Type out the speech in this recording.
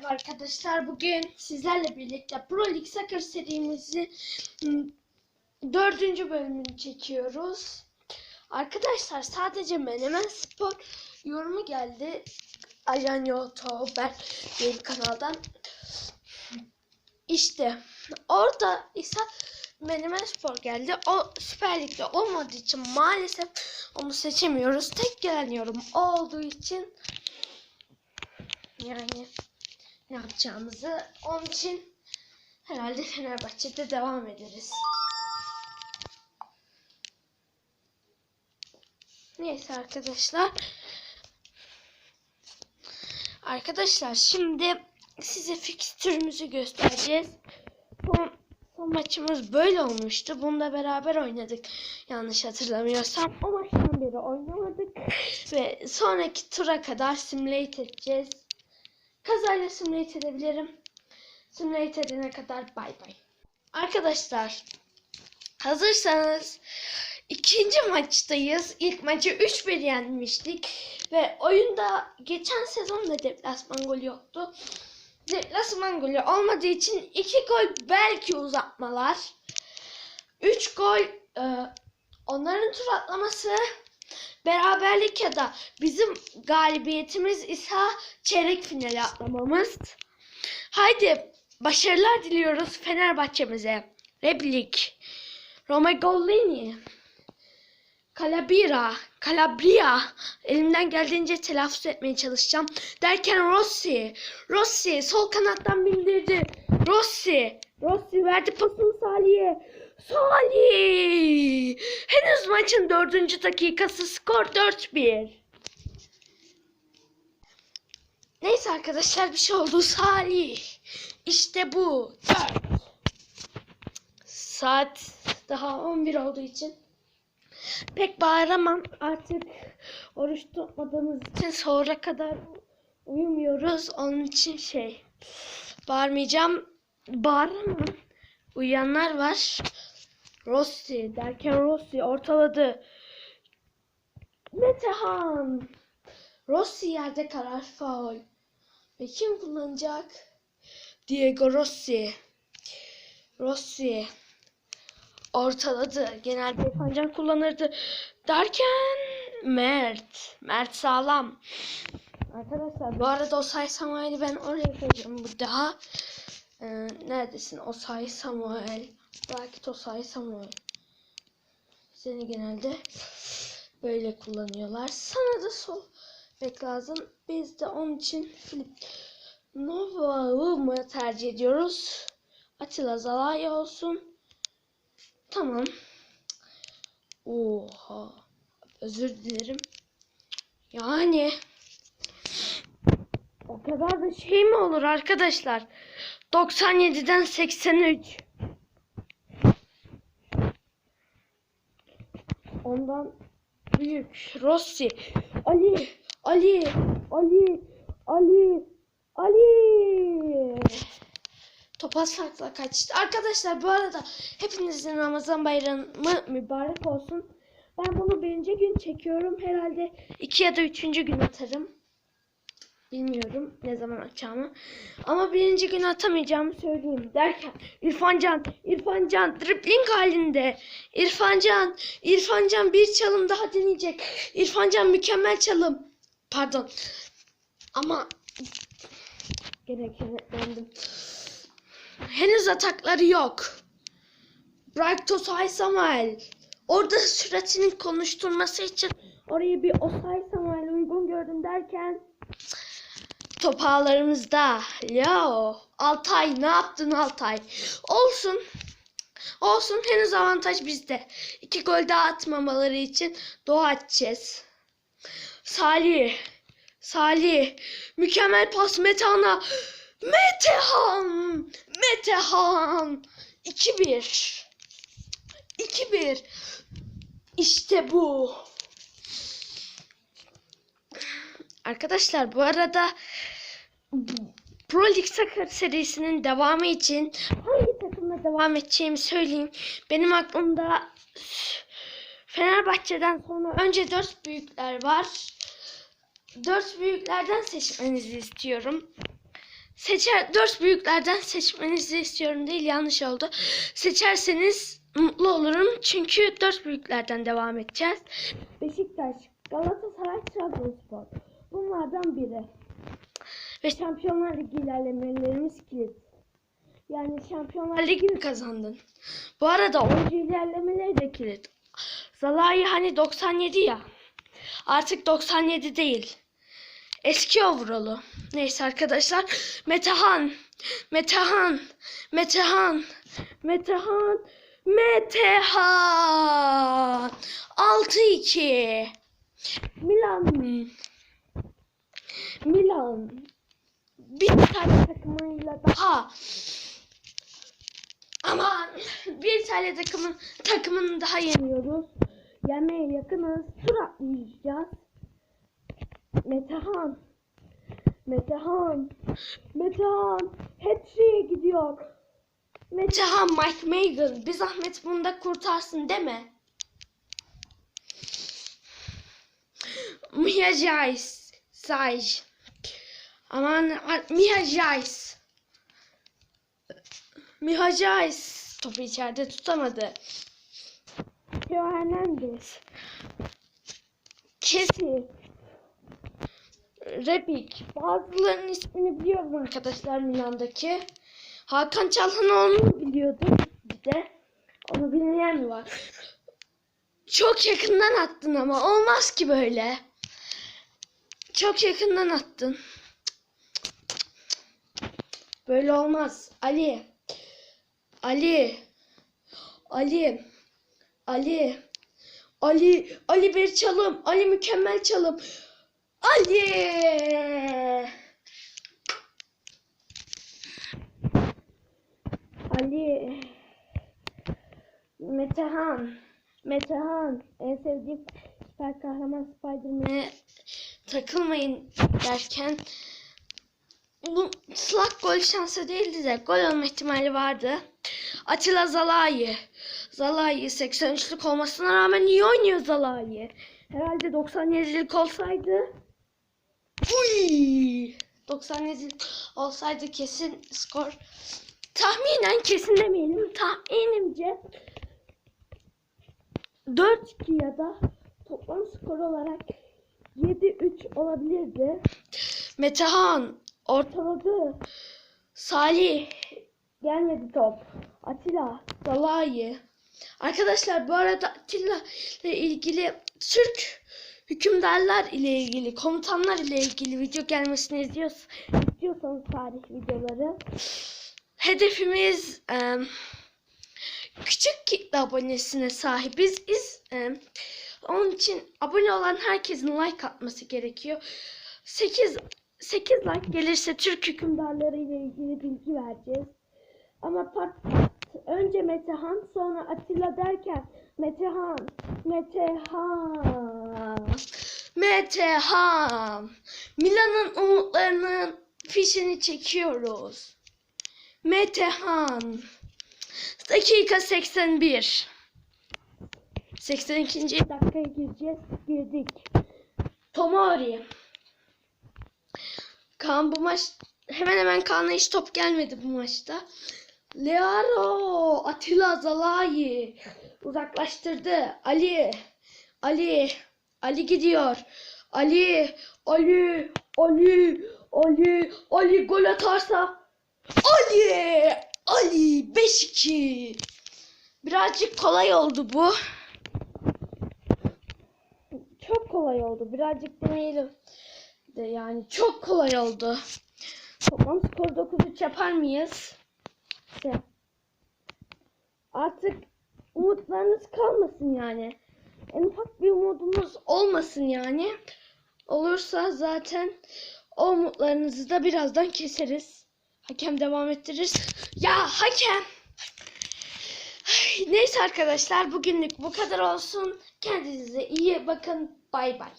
Merhaba arkadaşlar. Bugün sizlerle birlikte Pro League Soccer serimizi hmm, dördüncü bölümünü çekiyoruz. Arkadaşlar sadece Menemen Spor yorumu geldi. Ajan YouTuber diye bir kanaldan. İşte orada ise Menemen Spor geldi. O Süper Lig'de olmadığı için maalesef onu seçemiyoruz. Tek gelen yorum olduğu için yani ne yapacağımızı onun için herhalde Fenerbahçe'de devam ederiz. Neyse arkadaşlar. Arkadaşlar şimdi size fikstürümüzü göstereceğiz. Son, son maçımız böyle olmuştu. Bunda beraber oynadık. Yanlış hatırlamıyorsam. O maçtan beri oynamadık. Ve sonraki tura kadar simulate edeceğiz. Kazayla simulate edebilirim. Simulate edene kadar bay bay. Arkadaşlar hazırsanız ikinci maçtayız. İlk maçı 3-1 yenmiştik. Ve oyunda geçen sezon da deplasman golü yoktu. Deplasman golü olmadığı için 2 gol belki uzatmalar. 3 gol e, onların tur atlaması beraberlik ya da bizim galibiyetimiz ise çeyrek finale atlamamız. Haydi başarılar diliyoruz Fenerbahçe'mize. Replik. Romagollini. Calabria. Calabria. Elimden geldiğince telaffuz etmeye çalışacağım. Derken Rossi. Rossi sol kanattan bindirdi. Rossi. Rossi verdi pasını Salih'e. Salih! Henüz maçın dördüncü dakikası skor 4-1. Neyse arkadaşlar bir şey oldu. Salih. İşte bu. 4. Saat daha 11 olduğu için pek bağıramam. Artık oruç tutmadığımız için sonra kadar uyumuyoruz. Onun için şey bağırmayacağım. Bağıramam. Uyuyanlar var. Rossi derken Rossi ortaladı. Metehan. Rossi yerde karar faul. Ve kim kullanacak? Diego Rossi. Rossi ortaladı. Genelde İrfancan kullanırdı. Derken Mert. Mert sağlam. Arkadaşlar bu arada o say Samuel'i ben oraya koyacağım. Bu daha ee, neredesin? Osay Samuel. Belki Tosay Samuel. Seni genelde böyle kullanıyorlar. Sana da sol bek lazım. Biz de onun için Filip Nova'yı mı tercih ediyoruz? Atilla Zalaya olsun. Tamam. Oha. Özür dilerim. Yani o kadar da şey mi olur arkadaşlar? 97'den 83. Ondan büyük. Rossi. Ali. Ali. Ali. Ali. Ali. Topaz farkla kaçtı. Arkadaşlar bu arada hepinizin Ramazan bayramı mübarek olsun. Ben bunu birinci gün çekiyorum. Herhalde iki ya da üçüncü gün atarım. Bilmiyorum ne zaman atacağımı. Ama birinci gün atamayacağımı söyleyeyim. Derken İrfancan, İrfancan dribbling halinde. İrfancan, İrfancan bir çalım daha deneyecek. İrfancan mükemmel çalım. Pardon. Ama gene kenetlendim. Henüz atakları yok. Bright Osay. Orada süratinin konuşturması için orayı bir Osay Samuel uygun gördüm derken top ağlarımızda. Leo. Altay ne yaptın Altay? Olsun. Olsun henüz avantaj bizde. İki gol daha atmamaları için dua edeceğiz. Salih. Salih. Mükemmel pas Metehan'a. Metehan. Metehan. 2-1. 2-1. İşte bu. Arkadaşlar bu arada Pro League Soccer serisinin devamı için hangi takımla devam edeceğimi söyleyeyim. Benim aklımda Fenerbahçe'den sonra önce dört büyükler var. Dört büyüklerden seçmenizi istiyorum. seçer dört büyüklerden seçmenizi istiyorum değil yanlış oldu. Seçerseniz mutlu olurum çünkü dört büyüklerden devam edeceğiz. Beşiktaş, Galatasaray, Trabzonspor. Bunlardan biri. Ve Şampiyonlar Ligi ilerlemelerimiz kilit. Yani Şampiyonlar Ligi'ni kazandın. Bu arada oyuncu ilerlemeleri de kilit. Zalai hani 97 ya. Artık 97 değil. Eski overall'u. Neyse arkadaşlar. Metehan. Metehan. Metehan. Metehan. Metehan. 6-2. Milan. Milan. Bir tane takımıyla daha. Aman bir tane takımın takımını daha yeniyoruz. Yenmeye yakınız. Tur atlayacağız. Metehan. Metehan. Metehan. Hat-trick'e gidiyor. Metehan Mike Magan. Bir zahmet bunu da kurtarsın deme. Mia Jais. Saj. Aman Mia Jais. Topu içeride tutamadı. Teo Hernandez. Kesi. Rebic. Bazılarının ismini biliyorum arkadaşlar Milan'daki. Hakan Çalhanoğlu'nu biliyordum bir de. Onu bilmeyen mi var? Çok yakından attın ama olmaz ki böyle. Çok yakından attın. Böyle olmaz. Ali. Ali. Ali. Ali. Ali. Ali bir çalım. Ali mükemmel çalım. Ali. Ali. Metehan. Metehan. En sevdiğim süper kahraman Spider-Man'e takılmayın derken bu slak gol şansı değildi de gol olma ihtimali vardı. Atilla Zalai. Zalai 83'lük olmasına rağmen iyi oynuyor Zalai. Herhalde 97'lik olsaydı Uy! 97'lik olsaydı kesin skor tahminen kesin demeyelim tahminimce 4-2 ya da toplam skor olarak 7-3 olabilirdi. Metehan ortaladı. Salih gelmedi top. Atilla Zalai. Arkadaşlar bu arada Atilla ile ilgili Türk hükümdarlar ile ilgili, komutanlar ile ilgili video gelmesini izliyorsanız, istiyorsanız tarih videoları. Hedefimiz em, küçük kitle abonesine sahibiz. Biz em, onun için abone olan herkesin like atması gerekiyor. 8 8 like gelirse Türk hükümdarları ile ilgili bilgi vereceğiz. Ama part, önce Metehan sonra Atilla derken Metehan, Metehan, Metehan. Milan'ın umutlarının fişini çekiyoruz. Metehan. Dakika 81. 82. dakikaya gireceğiz. Girdik. Tomori. Kaan bu maç hemen hemen Kaan'a hiç top gelmedi bu maçta. Learo, Atilla Zalai uzaklaştırdı. Ali, Ali, Ali gidiyor. Ali, Ali, Ali, Ali, Ali gol atarsa Ali, Ali 5-2. Birazcık kolay oldu bu. Çok kolay oldu. Birazcık demeyelim de yani çok kolay oldu. Toplam skor 9-3 yapar mıyız? İşte. Artık umutlarınız kalmasın yani. En ufak bir umudunuz olmasın yani. Olursa zaten o umutlarınızı da birazdan keseriz. Hakem devam ettirir. Ya hakem! Neyse arkadaşlar bugünlük bu kadar olsun. Kendinize iyi bakın. Bay bay.